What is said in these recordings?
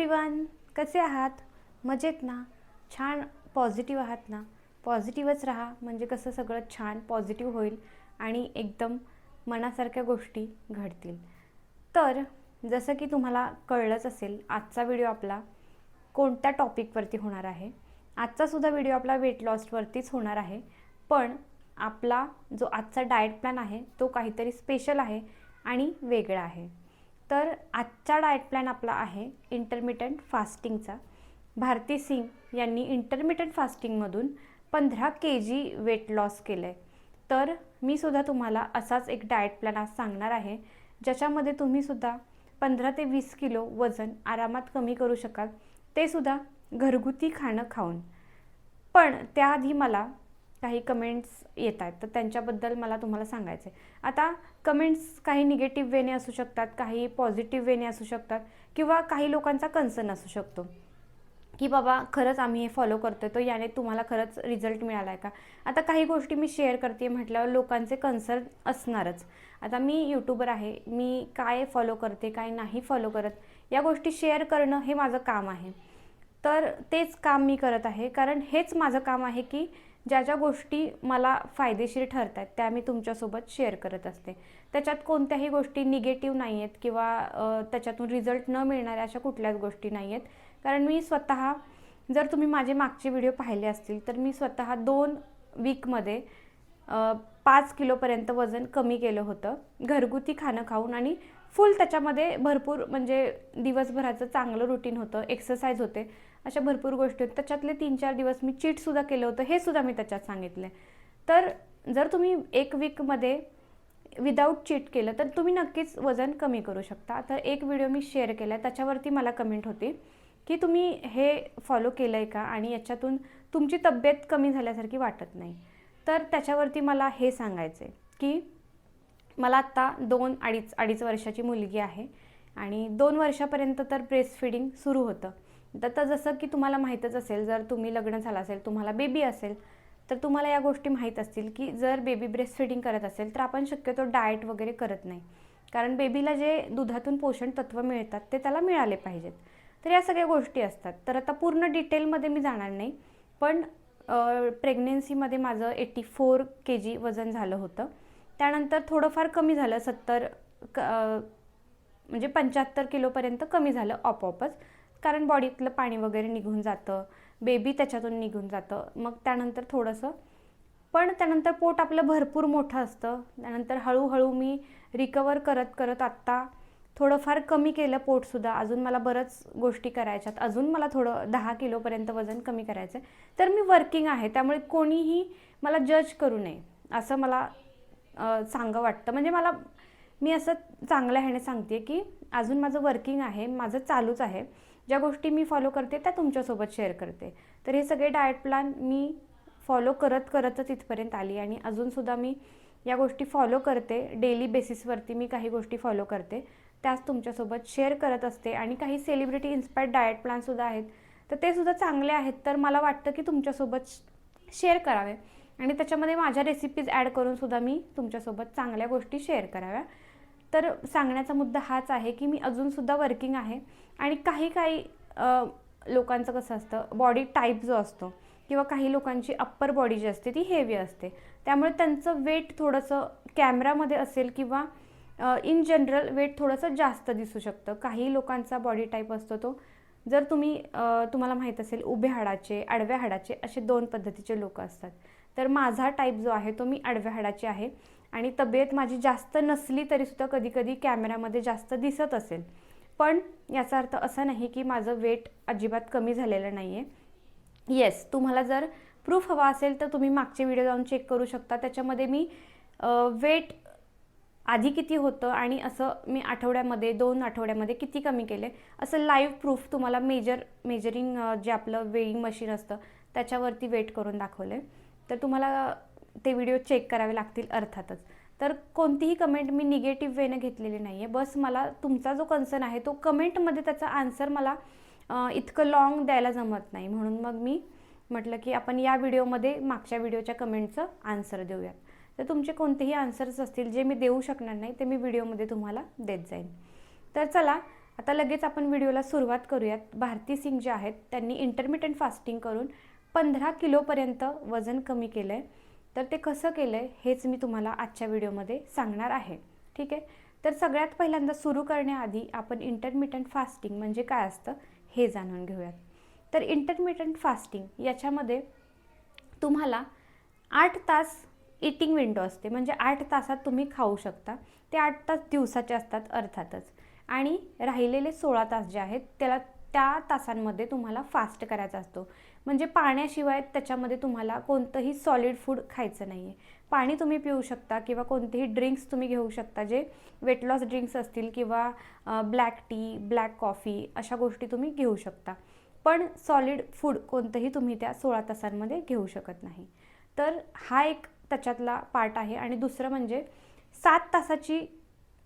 Everyone कसे आहात? मजेत ना? छान पॉझिटिव्ह आहात ना? पॉझिटिव्हच राहा. म्हणजे कसं सगळं छान पॉझिटिव्ह होईल आणि एकदम मनासारख्या गोष्टी घडतील. तर जसं की तुम्हाला कळलंच असेल आजचा व्हिडिओ आपला कोणत्या टॉपिकवरती होणार आहे? आजचासुद्धा व्हिडिओ आपला वेट लॉसवरतीच होणार आहे. पण आपला जो आजचा डाएट प्लॅन आहे तो काहीतरी स्पेशल आहे आणि वेगळा आहे. तर आजचा डाएट प्लॅन आपला आहे इंटरमिटंट फास्टिंगचा भारती सिंग यांनी इंटरमिटंट फास्टिंगमधून पंधरा के जी वेट लॉस केलं आहे तर मी सुद्धा तुम्हाला असाच एक डाएट प्लॅन आज सांगणार आहे ज्याच्यामध्ये तुम्ही सुद्धा पंधरा ते वीस किलो वजन आरामात कमी करू शकाल ते सुद्धा घरगुती खाणं खाऊन. पण त्याआधी मला काही कमेंट्स येत आहेत. तर त्यांच्याबद्दल मला तुम्हाला सांगायचं आहे आता कमेंट्स काही निगेटिव्ह वेने असू शकतात काही पॉझिटिव्ह वेने असू शकतात किंवा काही लोकांचा कन्सर्न असू शकतो. की बाबा खरंच आम्ही हे फॉलो करतोय तो याने तुम्हाला खरंच रिझल्ट मिळाला आहे का? आता काही गोष्टी मी शेअर करते म्हटल्यावर लोकांचे कन्सर्न असणारच. आता मी यूट्यूबर आहे मी काय फॉलो करते काय नाही फॉलो करत या गोष्टी शेअर करणं हे माझं काम आहे. तर तेच काम मी करत आहे. कारण हेच माझं काम आहे की ज्या ज्या गोष्टी मला फायदेशीर ठरत आहेत त्या मी तुमच्यासोबत शेअर करत असते. त्याच्यात कोणत्याही गोष्टी निगेटिव्ह नाही आहेत किंवा त्याच्यातून रिझल्ट न मिळणाऱ्या अशा कुठल्याच गोष्टी नाही आहेत कारण मी स्वतः जर तुम्ही माझे मागचे व्हिडिओ पाहिले असतील तर मी स्वतः दोन वीकमध्ये पाच किलोपर्यंत वजन कमी केलं होतं. घरगुती खाणं खाऊन आणि फुल त्याच्यामध्ये भरपूर म्हणजे दिवसभराचं चांगलं रुटीन होतं एक्सरसाइज होते. अशा भरपूर गोष्टी आहेत त्याच्यातले तीन चार दिवस मी चीटसुद्धा केलं होतं. हे सुद्धा मी त्याच्यात सांगितलं आहे तर जर तुम्ही एक वीकमध्ये विदाऊट चीट केलं तर तुम्ही नक्कीच वजन कमी करू शकता. तर एक व्हिडिओ मी शेअर केला आहे त्याच्यावरती मला कमेंट होती की तुम्ही हे फॉलो केलं आहे का? आणि याच्यातून तुमची तब्येत कमी झाल्यासारखी वाटत नाही. तर त्याच्यावरती मला हे सांगायचं आहे की मला आत्ता दोन अडीच अडीच वर्षाची मुलगी आहे. आणि दोन वर्षापर्यंत तर ब्रेस्ट फिडिंग सुरू होतं. तर तर जसं की तुम्हाला माहीतच असेल जर तुम्ही लग्न झालं असेल तुम्हाला बेबी असेल तर तुम्हाला या गोष्टी माहीत असतील की जर बेबी ब्रेस्ट फिडिंग करत असेल तर आपण शक्यतो डाएट वगैरे करत नाही. कारण बेबीला जे दुधातून पोषण तत्व मिळतात ते त्याला मिळाले पाहिजेत. तर या सगळ्या गोष्टी असतात. तर आता पूर्ण डिटेलमध्ये मी जाणार नाही पण प्रेग्नेन्सीमध्ये माझं एटी फोर के जी वजन झालं होतं. त्यानंतर थोडंफार कमी झालं सत्तर क म्हणजे पंच्याहत्तर किलोपर्यंत कमी झालं आपोआपच. कारण बॉडीतलं पाणी वगैरे निघून जातं बेबी त्याच्यातून निघून जातं. मग त्यानंतर थोडंसं पण त्यानंतर पोट आपलं भरपूर मोठं असतं. त्यानंतर हळूहळू मी रिकवर करत करत आत्ता थोडंफार कमी केलं पोटसुद्धा अजून मला बरंच गोष्टी करायच्यात. अजून मला थोडं दहा किलोपर्यंत वजन कमी करायचं आहे तर मी वर्किंग आहे. त्यामुळे कोणीही मला जज करू नये असं मला चांगलं वाटतं. म्हणजे मला मी असं चांगल्या ह्याने सांगते की अजून माझं वर्किंग आहे. माझं चालूच आहे. ज्या गोष्टी मी फॉलो करते त्या तुमच्यासोबत शेअर करते. तर हे सगळे डाएट प्लॅन मी फॉलो करत करतच इथपर्यंत आली आणि अजूनसुद्धा मी या गोष्टी फॉलो करते. डेली बेसिसवरती मी काही गोष्टी फॉलो करते. त्याच तुमच्यासोबत शेअर करत असते आणि काही सेलिब्रिटी इन्स्पायर्ड डाएट प्लॅनसुद्धा आहेत. तर ते सुद्धा चांगले आहेत तर मला वाटतं की तुमच्यासोबत शेअर करावे. आणि त्याच्यामध्ये माझ्या रेसिपीज ॲड करूनसुद्धा मी तुमच्यासोबत चांगल्या गोष्टी शेअर कराव्या. तर सांगण्याचा मुद्दा हाच आहे की मी अजूनसुद्धा वर्किंग आहे. आणि काही काही लोकांचं कसं असतं बॉडी टाईप जो असतो किंवा काही लोकांची अप्पर बॉडी जी असते ती हेवी असते. त्यामुळे त्यांचं वेट थोडंसं कॅमेरामध्ये असेल किंवा इन जनरल वेट थोडंसं जास्त दिसू शकतं. काही लोकांचा बॉडी टाईप असतो तो. जर तुम्ही तुम्हाला माहीत असेल उभ्या हाडाचे आडव्या हाडाचे असे दोन पद्धतीचे लोक असतात. तर माझा टाईप जो आहे तो मी आडव्या हाडाची आहे. आणि तब्येत माझी जास्त नसली तरीसुद्धा कधीकधी कॅमेऱ्यामध्ये जास्त दिसत असेल. पण याचा अर्थ असा नाही की माझं वेट अजिबात कमी झालेलं नाही आहे येस तुम्हाला जर प्रूफ हवा असेल तर तुम्ही मागचे व्हिडिओ जाऊन चेक करू शकता. त्याच्यामध्ये मी वेट आधी किती होतं आणि असं मी आठवड्यामध्ये दोन आठवड्यामध्ये किती कमी केले असं लाईव्ह प्रूफ तुम्हाला मेजर मेजरिंग जे आपलं वेईंग मशीन असतं त्याच्यावरती वेट करून दाखवलं. आहे तर तुम्हाला ते व्हिडिओ चेक करावे लागतील अर्थातच. तर कोणतीही कमेंट मी निगेटिव्ह वेनं घेतलेली नाही आहे बस मला तुमचा जो कन्सर्न आहे तो कमेंटमध्ये त्याचा आन्सर मला इतकं लॉंग द्यायला जमत नाही. म्हणून मग मी म्हटलं की आपण या व्हिडिओमध्ये मागच्या व्हिडिओच्या कमेंटचं आन्सर देऊयात. तर तुमचे कोणतेही आन्सर्स असतील जे मी देऊ शकणार नाही ते मी व्हिडिओमध्ये तुम्हाला देत जाईन. तर चला आता लगेच आपण व्हिडिओला सुरुवात करूयात. भारती सिंग जे आहेत त्यांनी इंटरमिटंट फास्टिंग करून पंधरा किलोपर्यंत वजन कमी केलं आहे तर ते कसं केलं आहे हेच मी तुम्हाला आजच्या व्हिडिओमध्ये सांगणार आहे. ठीक आहे? तर सगळ्यात पहिल्यांदा सुरू करण्याआधी आपण इंटरमिटंट फास्टिंग म्हणजे काय असतं हे जाणून घेऊयात. तर इंटरमिटंट फास्टिंग याच्यामध्ये तुम्हाला आठ तास इटिंग विंडो असते. म्हणजे आठ तासात तुम्ही खाऊ शकता. ते आठ तास दिवसाचे असतात अर्थातच. आणि राहिलेले सोळा तास जे आहेत त्याला त्या तासांमध्ये तुम्हाला फास्ट करायचा असतो. म्हणजे पाण्याशिवाय त्याच्यामध्ये तुम्हाला कोणतंही सॉलिड फूड खायचं नाही आहे पाणी तुम्ही पिऊ शकता किंवा कोणतेही ड्रिंक्स तुम्ही घेऊ शकता जे वेट लॉस ड्रिंक्स असतील किंवा ब्लॅक टी ब्लॅक कॉफी अशा गोष्टी तुम्ही घेऊ शकता. पण सॉलिड फूड कोणतंही तुम्ही त्या सोळा तासांमध्ये घेऊ शकत नाही. तर हा एक त्याच्यातला पार्ट आहे आणि दुसरं म्हणजे सात तासाची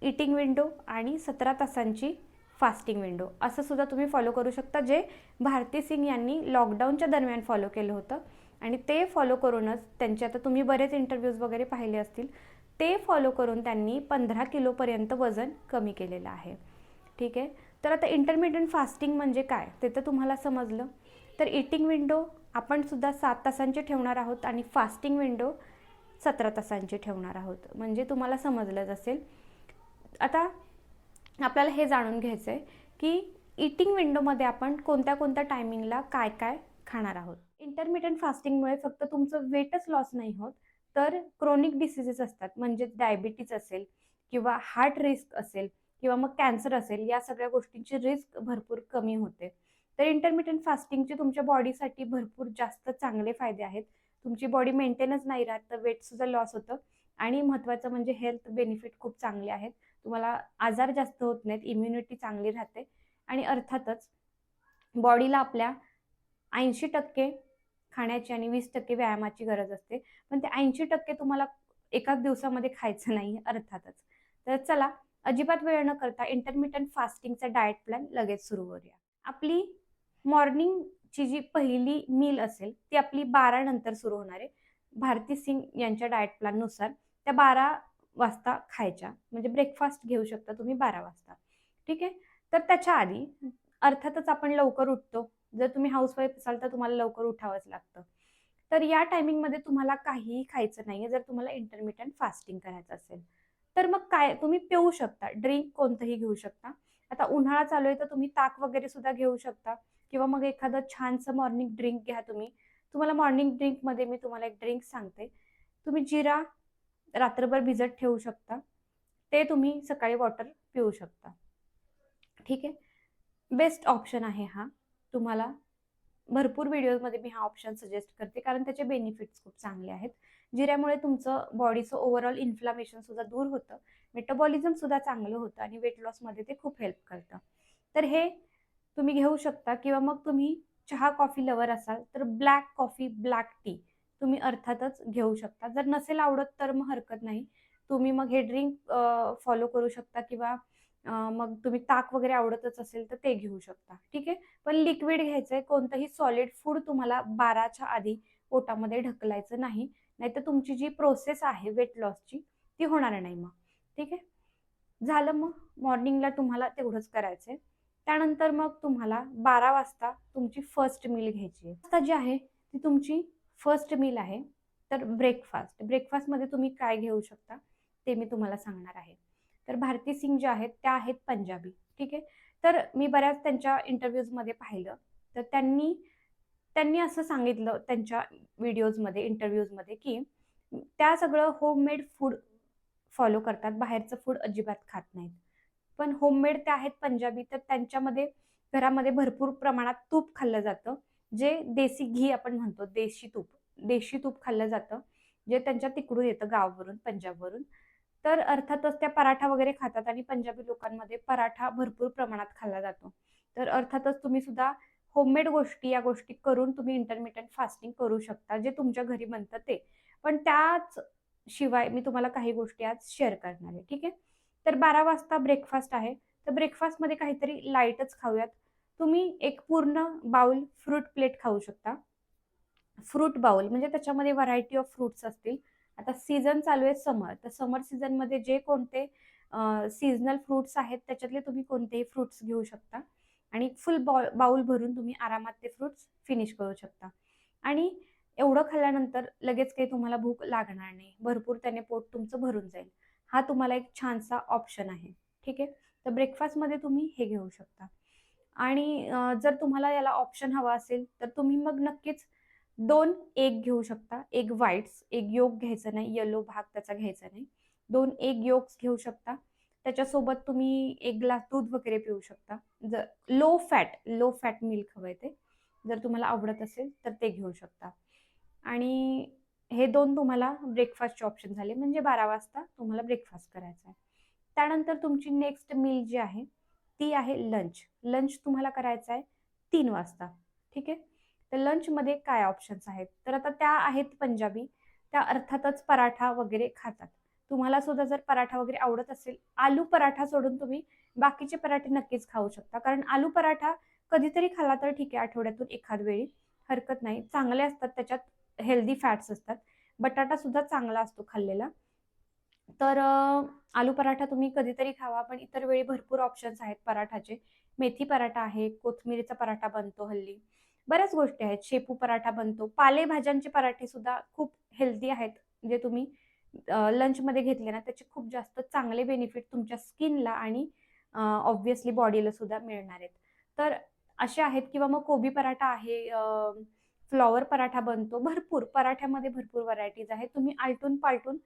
इटिंग विंडो आणि सतरा तासांची फास्टिंग विंडो. असं सुद्धा तुम्ही फॉलो करू शकता जे भारती सिंग यांनी लॉकडाऊनच्या दरम्यान फॉलो केलं होतं. आणि ते फॉलो करूनच त्यांचे आता तुम्ही बरेच इंटरव्ह्यूज वगैरे पाहिले असतील ते फॉलो करून त्यांनी पंधरा किलोपर्यंत वजन कमी केलेलं आहे. ठीक आहे? तर आता इंटरमिडियंट फास्टिंग म्हणजे काय? ते तर तुम्हाला समजलं. तर इटिंग विंडो आपण सुद्धा सात तासांची ठेवणार आहोत आणि फास्टिंग विंडो सतरा तासांची ठेवणार आहोत. म्हणजे तुम्हाला समजलंच असेल. आता आपल्याला हे जाणून घ्यायचं आहे की इटिंग विंडोमध्ये आपण कोणत्या कोणत्या टायमिंगला काय काय खाणार आहोत? इंटरमिडियंट फास्टिंगमुळे फक्त तुमचं वेटच लॉस नाही होत तर क्रोनिक डिसिजेस असतात म्हणजे डायबिटीज असेल किंवा हार्ट रिस्क असेल किंवा मग कॅन्सर असेल या सगळ्या गोष्टींची रिस्क भरपूर कमी होते. तर इंटरमिडियंट फास्टिंगचे तुमच्या बॉडीसाठी भरपूर जास्त चांगले फायदे आहेत. तुमची बॉडी मेंटेनच नाही राहत तर वेटसुद्धा लॉस होतं. आणि महत्त्वाचं म्हणजे हेल्थ बेनिफिट खूप चांगले आहेत. तुम्हाला आजार जास्त होत नाहीत इम्युनिटी चांगली राहते आणि अर्थातच बॉडीला आपल्या ऐंशी टक्के खाण्याची आणि वीस टक्के व्यायामाची गरज असते. पण ते ऐंशी टक्के तुम्हाला एकाच दिवसामध्ये खायचं नाही अर्थातच. तर चला अजिबात वेळ न करता इंटरमिटंट फास्टिंगचा डाएट प्लॅन लगेच सुरू करूया. आपली मॉर्निंगची जी पहिली मील असेल ती आपली बारा नंतर सुरू होणार आहे. भारती सिंग यांच्या डाएट प्लॅननुसार त्या बारा वाजता खायच्या. म्हणजे ब्रेकफास्ट घेऊ शकता तुम्ही बारा वाजता. ठीक आहे? तर त्याच्या आधी अर्थातच आपण लवकर उठतो. जर तुम्ही हाऊसवाईफ असाल तर तुम्हाला लवकर उठावंच लागतं. तर या टायमिंगमध्ये तुम्हाला काहीही खायचं नाही जर तुम्हाला इंटरमिटंट फास्टिंग करायचं असेल. तर मग काय? तुम्ही पिऊ शकता. ड्रिंक कोणतंही घेऊ शकता. आता उन्हाळा चालू आहे तर तुम्ही ताक वगैरे सुद्धा घेऊ शकता. किंवा मग एखादं छानसं मॉर्निंग ड्रिंक घ्या तुम्ही. तुम्हाला मॉर्निंग ड्रिंकमध्ये मी तुम्हाला एक ड्रिंक सांगते. तुम्ही जिरा रात्रभर भिजत ठेवू शकता. ते तुम्ही सकाळी वॉटर पिऊ शकता. ठीक आहे? बेस्ट ऑप्शन आहे हा. तुम्हाला भरपूर व्हिडिओमध्ये मी हा ऑप्शन सजेस्ट करते कारण त्याचे बेनिफिट्स खूप चांगले आहेत. जिऱ्यामुळे तुमचं बॉडीचं ओव्हरऑल इन्फ्लामेशन सुद्धा दूर होतं. मेटाबॉलिझम सुद्धा चांगलं होतं आणि वेट लॉसमध्ये ते खूप हेल्प करतं. तर हे तुम्ही घेऊ शकता किंवा मग तुम्ही चहा कॉफी लवर असाल तर ब्लॅक कॉफी ब्लॅक टी तुम्ही अर्थातच घेऊ शकता. जर नसेल आवडत तर मग हरकत नाही. तुम्ही मग हे ड्रिंक फॉलो करू शकता किंवा मग तुम्ही ताक वगैरे आवडतच असेल तर ते घेऊ शकता. ठीक आहे? पण लिक्विड घ्यायचंय कोणतंही सॉलिड फूड तुम्हाला बाराच्या आधी पोटामध्ये ढकलायचं नाही. नाहीतर तुमची जी प्रोसेस आहे वेट लॉसची ती होणार नाही मग. ठीक आहे? झालं मग. मॉर्निंगला तुम्हाला तेवढंच करायचंय. त्यानंतर मग तुम्हाला बारा वाजता तुमची फर्स्ट मील घ्यायची आहे. आता जी आहे ती तुमची फर्स्ट मील आहे तर ब्रेकफास्ट. ब्रेकफास्टमध्ये तुम्ही काय घेऊ शकता ते मी तुम्हाला सांगणार आहे. तर भारती सिंग ज्या आहेत त्या आहेत पंजाबी ठीक आहे? तर मी बऱ्याच त्यांच्या इंटरव्ह्यूजमध्ये पाहिलं. तर त्यांनी त्यांनी असं सांगितलं त्यांच्या व्हिडिओजमध्ये इंटरव्ह्यूजमध्ये की त्या सगळं होममेड फूड फॉलो करतात. बाहेरचं फूड अजिबात खात नाहीत. पण होममेड त्या आहेत पंजाबी तर त्यांच्यामध्ये घरामध्ये भरपूर प्रमाणात तूप खाल्लं जातं. जे देसी घी आपण म्हणतो देशी तूप देशी तूप खाल्लं जातं जे त्यांच्या तिकडून येतं गावावरून पंजाबवरून. तर अर्थातच त्या पराठा वगैरे खातात आणि पंजाबी लोकांमध्ये पराठा भरपूर प्रमाणात खाल्ला जातो. तर अर्थातच तुम्ही सुद्धा होममेड गोष्टी या गोष्टी करून तुम्ही इंटरमिडियंट फास्टिंग करू शकता जे तुमच्या घरी बनतं ते. पण त्याच शिवाय मी तुम्हाला काही गोष्टी आज शेअर करणार आहे ठीक आहे? तर बारा वाजता ब्रेकफास्ट आहे. तर ब्रेकफास्टमध्ये काहीतरी लाईटच खाऊयात. तुम्ही एक पूर्ण बाउल फ्रूट प्लेट खाऊ शकता. फ्रूट बाउल म्हणजे त्याच्यामध्ये व्हरायटी ऑफ फ्रुट्स असतील. आता सीझन चालू आहे समर तर समर सीझनमध्ये जे कोणते सीझनल फ्रुट्स आहेत त्याच्यातले तुम्ही कोणतेही फ्रुट्स घेऊ शकता. आणि फुल बॉ बाउल भरून तुम्ही आरामात ते फ्रुट्स फिनिश करू शकता. आणि एवढं खाल्ल्यानंतर लगेच काही तुम्हाला भूक लागणार नाही. भरपूर त्याने पोट तुमचं भरून जाईल. हा तुम्हाला एक छानसा ऑप्शन आहे. ठीक आहे? तर ब्रेकफास्टमध्ये तुम्ही हे घेऊ शकता. आणि जर तुम्हाला याला ऑप्शन हवा असेल तर तुम्ही मग नक्कीच दोन एक घेऊ शकता. एक व्हाईट्स एक योग घ्यायचा नाही येलो भाग त्याचा घ्यायचा नाही. दोन एक योग्स घेऊ शकता. त्याच्यासोबत तुम्ही एक ग्लास दूध वगैरे पिऊ शकता. जर low fat low fat milk हवं आहे ते. जर तुम्हाला आवडत असेल तर ते घेऊ शकता. आणि हे दोन तुम्हाला ब्रेकफास्टचे ऑप्शन झाले. म्हणजे बारा वाजता तुम्हाला ब्रेकफास्ट करायचा आहे. त्यानंतर तुमची नेक्स्ट मील जी आहे ती आहे लंच लंच तुम्हाला करायचं आहे तीन वाजता. ठीक आहे? तर लंचमध्ये काय ऑप्शन्स आहेत? तर आता त्या आहेत पंजाबी. त्या अर्थातच पराठा वगैरे खातात. तुम्हाला सुद्धा जर पराठा वगैरे आवडत असेल आलू पराठा सोडून तुम्ही बाकीचे पराठे नक्कीच खाऊ शकता. कारण आलू पराठा कधीतरी खाला तर ठीक आहे आठवड्यातून एखाद वेळी. हरकत नाही. चांगले असतात त्याच्यात हेल्दी फॅट्स असतात. बटाटा सुद्धा चांगला असतो खाल्लेला. तर आलू पराठा तुम्ही कधीतरी खावा पण इतर वेळी भरपूर ऑप्शन्स आहेत पराठाचे. मेथी पराठा आहे कोथमिरीचा पराठा बनतो हल्ली. बऱ्याच गोष्टी आहेत शेपू पराठा बनतो. पालेभाज्यांचे पराठे सुद्धा खूप हेल्दी आहेत जे तुम्ही लंचमध्ये घेतले ना त्याचे खूप जास्त चांगले बेनिफिट तुमच्या स्किनला आणि ऑब्व्हियसली बॉडीला सुद्धा मिळणार आहेत. तर असे आहेत किंवा मग कोबी पराठा आहे फ्लॉवर पराठा बनतो. भरपूर पराठ्यामध्ये भरपूर व्हरायटीज आहेत. तुम्ही आलटून पालटून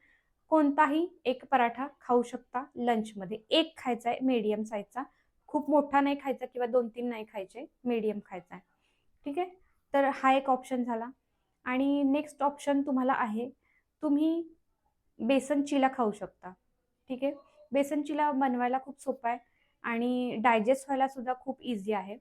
कोणताही एक पराठा खाऊ शकता लंचमध्ये एक खायचा आहे मीडियम साईजचा खूप मोठा नाही खायचा किंवा दोन तीन नाही खायचे मीडियम खायचा आहे. ठीक आहे? तर हा एक ऑप्शन झाला. आणि नेक्स्ट ऑप्शन तुम्हाला आहे तुम्ही बेसन चिला खाऊ शकता. ठीक आहे? बेसन चिला बनवायला खूप सोपं आहे आणि डायजेस्ट व्हायला सुद्धा खूप इझी आहे.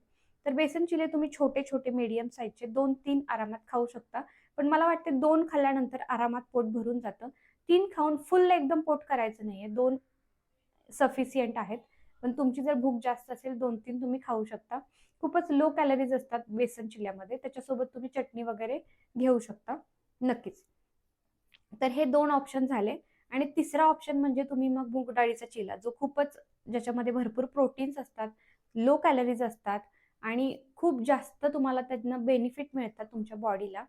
तर बेसन चिले तुम्ही छोटे छोटे मीडियम साईजचे दोन तीन आरामात खाऊ शकता. पण मला वाटते दोन खाल्ल्यानंतर आरामात पोट भरून जातं. तीन खाऊन फुल एकदम पोट करायचं नाहीये. दोन सफिशियंट आहेत. पण तुमची जर भूक जास्त असेल दोन तीन तुम्ही खाऊ शकता. खूपच लो कॅलरीज असतात बेसन चिल्यामध्ये त्याच्यासोबत तुम्ही चटणी वगैरे घेऊ शकता. नक्कीच. तर हे दोन ऑप्शन झाले. आणि तिसरा ऑप्शन म्हणजे तुम्ही मग मूग डाळीचा चिला जो खूपच ज्याच्यामध्ये भरपूर प्रोटीन्स असतात लो कॅलरीज असतात आणि खूप जास्त तुम्हाला त्यांना बेनिफिट मिळतात तुमच्या बॉडीला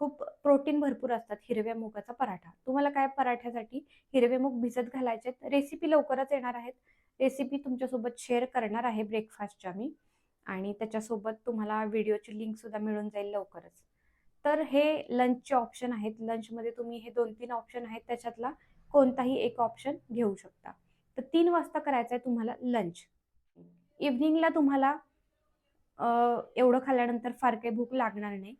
खूप प्रोटीन भरपूर असतात हिरव्या मुगाचा पराठा. तुम्हाला काय पराठ्यासाठी हिरवे मूग भिजत घालायचे रेसिपी लवकरच येणार आहेत. रेसिपी तुमच्यासोबत शेअर करणार आहे ब्रेकफास्टच्या मी. आणि त्याच्यासोबत तुम्हाला व्हिडिओची लिंक सुद्धा मिळून जाईल लवकरच. तर हे लंचचे ऑप्शन आहेत. लंचमध्ये तुम्ही हे दोन तीन ऑप्शन आहेत. त्याच्यातला कोणताही एक ऑप्शन घेऊ शकता. तर तीन वाजता करायचं आहे तुम्हाला लंच इव्हनिंगला तुम्हाला एवढं खाल्ल्यानंतर फार काही भूक लागणार नाही.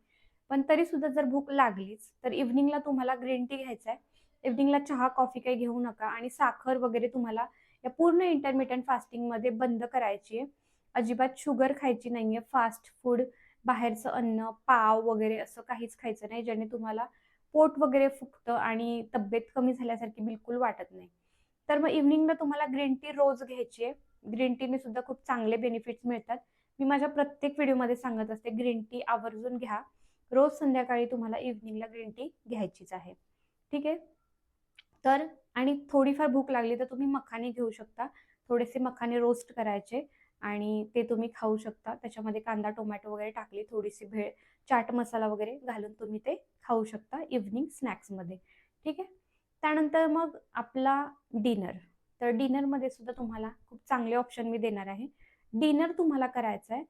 पण तरी सुद्धा जर भूक लागलीच तर इव्हनिंगला तुम्हाला ग्रीन टी घ्यायचा आहे इव्हनिंगला चहा कॉफी काही घेऊ नका आणि साखर वगैरे तुम्हाला या पूर्ण इंटरमिटंट फास्टिंगमध्ये बंद करायची आहे. अजिबात शुगर खायची नाहीये. फास्ट फूड बाहेरचं अन्न पाव वगैरे असं काहीच खायचं नाही ज्याने तुम्हाला पोट वगैरे फुगतं आणि तब्येत कमी झाल्यासारखी बिलकुल वाटत नाही. तर मग इव्हनिंगला तुम्हाला ग्रीन टी रोज घ्यायची आहे. ग्रीन टीने सुद्धा खूप चांगले बेनिफिट्स मिळतात. मी माझ्या प्रत्येक व्हिडिओमध्ये सांगत असते ग्रीन टी आवर्जून घ्या. रोज संध्याकाळी तुम्हाला इव्हनिंगला ग्रीन टी घ्यायचीच आहे. ठीक आहे? तर आणि थोडीफार भूक लागली तर तुम्ही मखाने घेऊ शकता. थोडेसे मखाने रोस्ट करायचे आणि ते तुम्ही खाऊ शकता. त्याच्यामध्ये कांदा टोमॅटो वगैरे टाकली थोडीशी भेळ चाट मसाला वगैरे घालून तुम्ही ते खाऊ शकता इव्हनिंग स्नॅक्समध्ये ठीक आहे? त्यानंतर मग आपला डिनर तर डिनरमध्ये सुद्धा तुम्हाला खूप चांगले ऑप्शन मी देणार आहे. डिनर तुम्हाला करायचं आहे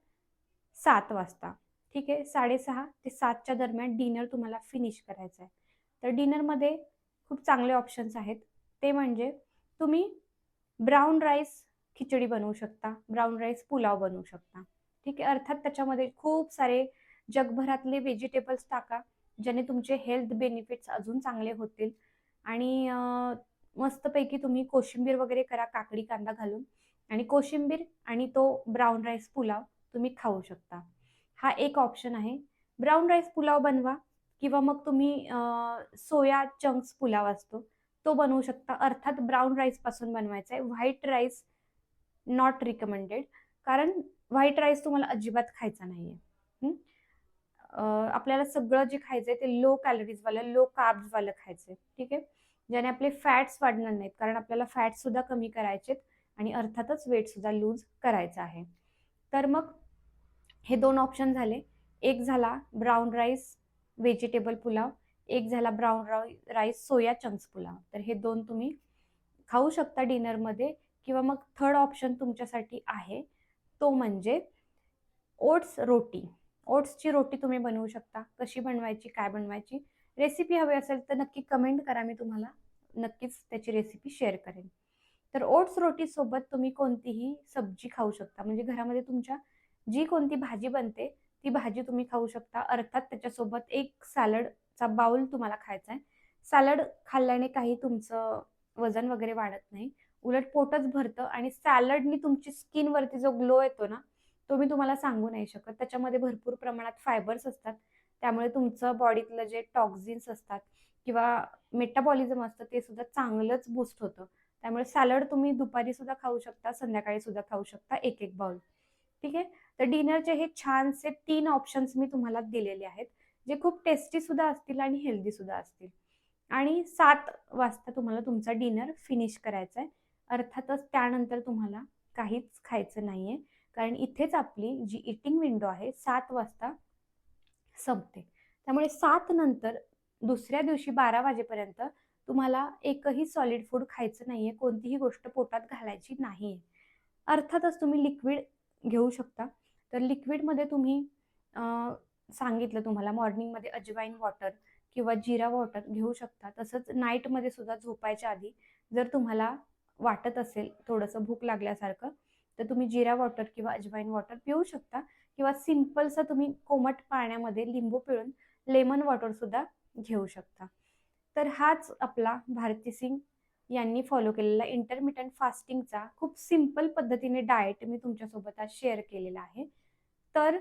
सात वाजता. ठीक आहे साडेसहा ते सातच्या दरम्यान डिनर तुम्हाला फिनिश करायचं आहे. तर डिनरमध्ये खूप चांगले ऑप्शन्स आहेत. ते म्हणजे तुम्ही ब्राऊन राईस खिचडी बनवू शकता ब्राऊन राईस पुलाव बनवू शकता. ठीक आहे अर्थात त्याच्यामध्ये खूप सारे जगभरातले व्हेजिटेबल्स टाका ज्याने तुमचे हेल्थ बेनिफिट्स अजून चांगले होतील. आणि मस्तपैकी तुम्ही कोशिंबीर वगैरे करा काकडी कांदा घालून. आणि कोशिंबीर आणि तो ब्राऊन राईस पुलाव तुम्ही खाऊ शकता. हा एक ऑप्शन आहे. ब्राऊन राईस पुलाव बनवा किंवा मग तुम्ही सोया चंक्स पुलाव असतो तो बनवू शकता. अर्थात ब्राऊन राईसपासून बनवायचा आहे. व्हाईट राईस नॉट रिकमेंडेड कारण व्हाईट राईस तुम्हाला अजिबात खायचा नाही आहे आपल्याला सगळं जे खायचं आहे ते लो कॅलरीजवालं लो कार्ब्सवालं खायचंय. ठीक आहे? ज्याने आपले फॅट्स वाढणार नाहीत. कारण आपल्याला फॅट्स सुद्धा कमी करायचेत आणि अर्थातच वेट सुद्धा लूज करायचा आहे. तर मग हे दोन ऑप्शन झाले. एक झाला ब्राऊन राईस व्हेजिटेबल पुलाव एक झाला brown rice soya chunks pulao. तर हे दोन तुम्ही खाऊ शकता डिनरमध्ये किंवा मग थर्ड ऑप्शन तुमच्यासाठी आहे. तो म्हणजे ओट्स रोटी. ओट्सची रोटी तुम्ही बनवू शकता. कशी बनवायची काय बनवायची? रेसिपी हवी असेल तर नक्की कमेंट करा. मी तुम्हाला नक्कीच त्याची रेसिपी शेअर करेन. तर ओट्स रोटीसोबत तुम्ही कोणतीही सब्जी खाऊ शकता. म्हणजे घरामध्ये तुमच्या जी कोणती भाजी बनते ती भाजी तुम्ही खाऊ शकता. अर्थात त्याच्यासोबत एक सॅलडचा बाउल तुम्हाला खायचा आहे. सॅलड खाल्ल्याने काही तुमचं वजन वगैरे वाढत नाही. उलट पोटच भरतं आणि सॅलडनी तुमची स्किनवरती जो ग्लो येतो ना तो मी तुम्हाला सांगू नाही शकत. त्याच्यामध्ये भरपूर प्रमाणात फायबर्स असतात. त्यामुळे तुमचं बॉडीतलं जे टॉक्झिन्स असतात किंवा मेटाबॉलिझम असतं ते सुद्धा चांगलंच बूस्ट होतं. त्यामुळे सॅलड तुम्ही दुपारी सुद्धा खाऊ शकता संध्याकाळी सुद्धा खाऊ शकता एक एक बाउल ठीक आहे? तर डिनरचे हे छानसे तीन ऑप्शन्स मी तुम्हाला दिलेले आहेत जे खूप टेस्टी सुद्धा असतील आणि हेल्दी सुद्धा असतील. आणि सात वाजता तुम्हाला तुमचा डिनर फिनिश करायचा आहे. अर्थातच त्यानंतर तुम्हाला काहीच खायचं नाहीये कारण इथेच आपली जी इटिंग विंडो आहे सात वाजता संपते. त्यामुळे सात नंतर दुसऱ्या दिवशी बारा वाजेपर्यंत तुम्हाला एकही सॉलिड फूड खायचं नाहीये कोणतीही गोष्ट पोटात घालायची नाही अर्थातच तुम्ही लिक्विड घेऊ शकता. तर लिक्विडमध्ये तुम्ही सांगितलं तुम्हाला मॉर्निंगमध्ये अजवाईन वॉटर किंवा जिरा वॉटर घेऊ शकता. तसंच नाईटमध्ये सुद्धा झोपायच्या आधी जर तुम्हाला वाटत असेल थोडंसं भूक लागल्यासारखं तर तुम्ही जिरा वॉटर किंवा अजवाईन वॉटर पिऊ शकता. किंवा सिम्पलचं तुम्ही कोमट पाण्यामध्ये लिंबू पिळून लेमन वॉटर सुद्धा घेऊ शकता. तर हाच आपला भारती सिंग यांनी फॉलो केलेला इंटरमिटंट फास्टिंगचा खूप सिंपल पद्धतीने डाएट मी तुमच्यासोबत आज शेअर केलेला आहे. तर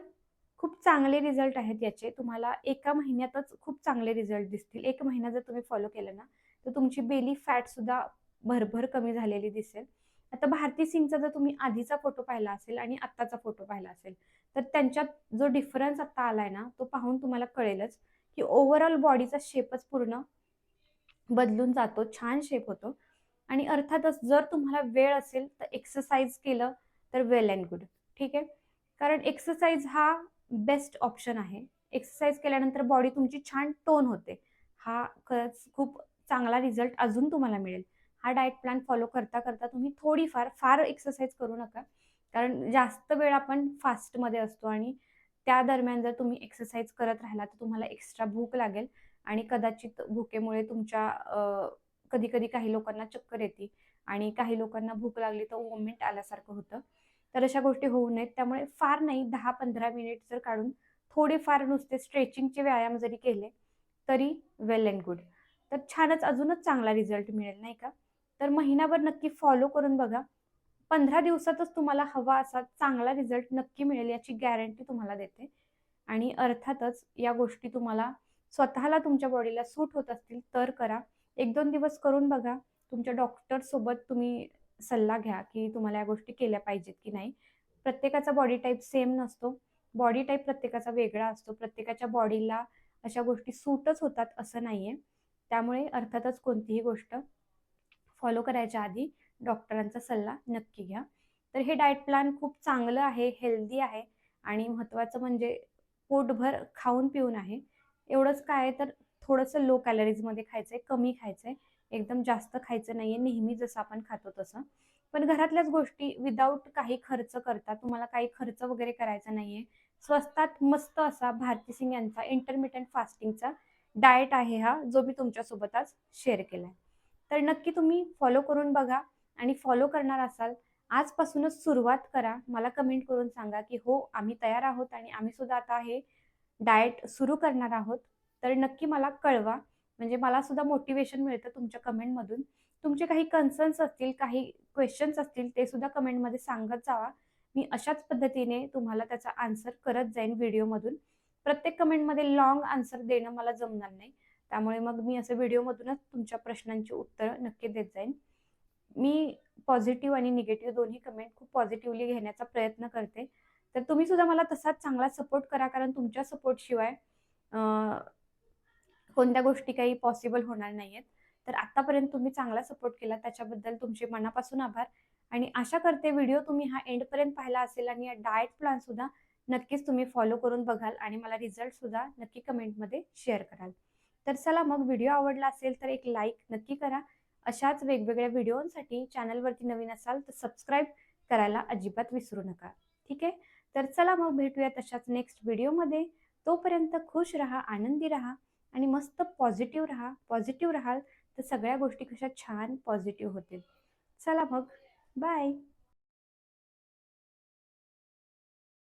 खूप चांगले रिझल्ट आहेत याचे. तुम्हाला एका महिन्यातच खूप चांगले रिझल्ट दिसतील. एक महिना जर तुम्ही फॉलो केलं ना तर तुमची बेली फॅट सुद्धा भरभर कमी झालेली दिसेल. आता भारती सिंगचा जर तुम्ही आधीचा फोटो पाहिला असेल आणि आत्ताचा फोटो पाहिला असेल तर त्यांच्यात जो डिफरन्स आत्ता आलाय ना तो पाहून तुम्हाला कळेलच की ओव्हरऑल बॉडीचा शेपच पूर्ण बदलून जातो छान शेप होतो. आणि अर्थातच जर तुम्हाला वेळ असेल तर एक्सरसाइज केलं तर वेल अँड गुड ठीक आहे? कारण एक्सरसाइज हा बेस्ट ऑप्शन आहे. एक्सरसाइज केल्यानंतर बॉडी तुमची छान टोन होते. हा खरंच खूप चांगला रिझल्ट अजून तुम्हाला मिळेल. हा डाएट प्लॅन फॉलो करता करता तुम्ही थोडीफार फार एक्सरसाइज करू नका. कारण जास्त वेळ आपण फास्टमध्ये असतो आणि त्या दरम्यान जर तुम्ही एक्सरसाइज करत राहिला तर तुम्हाला एक्स्ट्रा भूक लागेल आणि कदाचित भुकेमुळे तुमच्या कधी कधी काही लोकांना चक्कर येते आणि काही लोकांना भूक लागली तर वोमिट आल्यासारखं होतं. तर अशा गोष्टी होऊ नयेत. त्यामुळे फार नाही दहा पंधरा मिनिट जर काढून थोडेफार नुसते स्ट्रेचिंगचे व्यायाम जरी केले तरी वेल अँड गुड तर छानच अजूनच चांगला रिझल्ट मिळेल नाही का? तर महिनाभर नक्की फॉलो करून बघा. पंधरा दिवसातच तुम्हाला हवा असा चांगला रिझल्ट नक्की मिळेल याची गॅरंटी तुम्हाला देते. आणि अर्थातच या गोष्टी तुम्हाला स्वतःला तुमच्या बॉडीला सूट होत असतील तर करा. एक दोन दिवस करून बघा. तुमच्या डॉक्टरसोबत तुम्ही सल्ला घ्या की तुम्हाला या गोष्टी केल्या पाहिजेत की नाही. प्रत्येकाचा बॉडी टाईप सेम नसतो. बॉडी टाईप प्रत्येकाचा वेगळा असतो. प्रत्येकाच्या बॉडीला अशा गोष्टी सूटच होतात असं नाहीये. त्यामुळे अर्थातच कोणतीही गोष्ट फॉलो करायच्या आधी डॉक्टरांचा सल्ला नक्की घ्या. तर हे डाएट प्लॅन खूप चांगलं आहे हेल्दी आहे आणि महत्त्वाचं म्हणजे पोटभर खाऊन पिऊन आहे. एवढंच काय तर थोडंसं लो कॅलरीजमध्ये खायचं आहे कमी खायचं आहे एकदम जास्त खायचं नाही आहे नेहमी जसं आपण खातो तसं. पण घरातल्याच गोष्टी विदाऊट काही खर्च करता तुम्हाला काही खर्च वगैरे करायचा नाही आहे स्वस्तात मस्त असा भारती सिंग यांचा इंटरमिटंट फास्टिंगचा डाएट आहे हा जो मी तुमच्यासोबत आज शेअर केला आहे तर नक्की तुम्ही फॉलो करून बघा आणि फॉलो करणार असाल आजपासूनच सुरुवात करा. मला कमेंट करून सांगा की हो आम्ही तयार आहोत आणि आम्ही सुद्धा आता हे डाएट सुरू करणार आहोत. तर नक्की मला कळवा. म्हणजे मला सुद्धा मोटिवेशन मिळतं तुमच्या कमेंटमधून तुमचे काही कन्सर्न्स असतील काही क्वेश्चन्स असतील ते सुद्धा कमेंटमध्ये सांगत जावा. मी अशाच पद्धतीने तुम्हाला त्याचा आन्सर करत जाईन व्हिडिओमधून प्रत्येक कमेंटमध्ये लॉंग आन्सर देणं मला जमणार नाही. त्यामुळे मग मी असं व्हिडिओमधूनच तुमच्या प्रश्नांची उत्तरं नक्की देत जाईन. मी पॉझिटिव्ह आणि निगेटिव्ह दोन्ही कमेंट खूप पॉझिटिव्हली घेण्याचा प्रयत्न करते. तर तुम्ही सुद्धा मला तसाच चांगला सपोर्ट करा कारण तुमच्या सपोर्टशिवाय कोणत्या गोष्टी काही पॉसिबल होणार नाही आहेत तर आतापर्यंत तुम्ही चांगला सपोर्ट केला त्याच्याबद्दल तुमचे मनापासून आभार. आणि आशा करते व्हिडिओ तुम्ही हा एंडपर्यंत पाहिला असेल आणि या डाएट प्लॅन सुद्धा नक्कीच तुम्ही फॉलो करून बघाल आणि मला रिझल्ट सुद्धा नक्की कमेंटमध्ये शेअर कराल. तर चला मग व्हिडिओ आवडला असेल तर एक लाईक नक्की करा. अशाच वेगवेगळ्या व्हिडिओसाठी चॅनलवरती नवीन असाल तर सबस्क्राईब करायला अजिबात विसरू नका. ठीक आहे? तर चला मग भेटूया तशाच नेक्स्ट व्हिडिओमध्ये तोपर्यंत खुश रहा आनंदी रहा. आणि मस्त पॉझिटिव्ह राहा पॉझिटिव्ह राहाल तर सगळ्या गोष्टी कशा छान पॉझिटिव्ह होतील. चला मग. बाय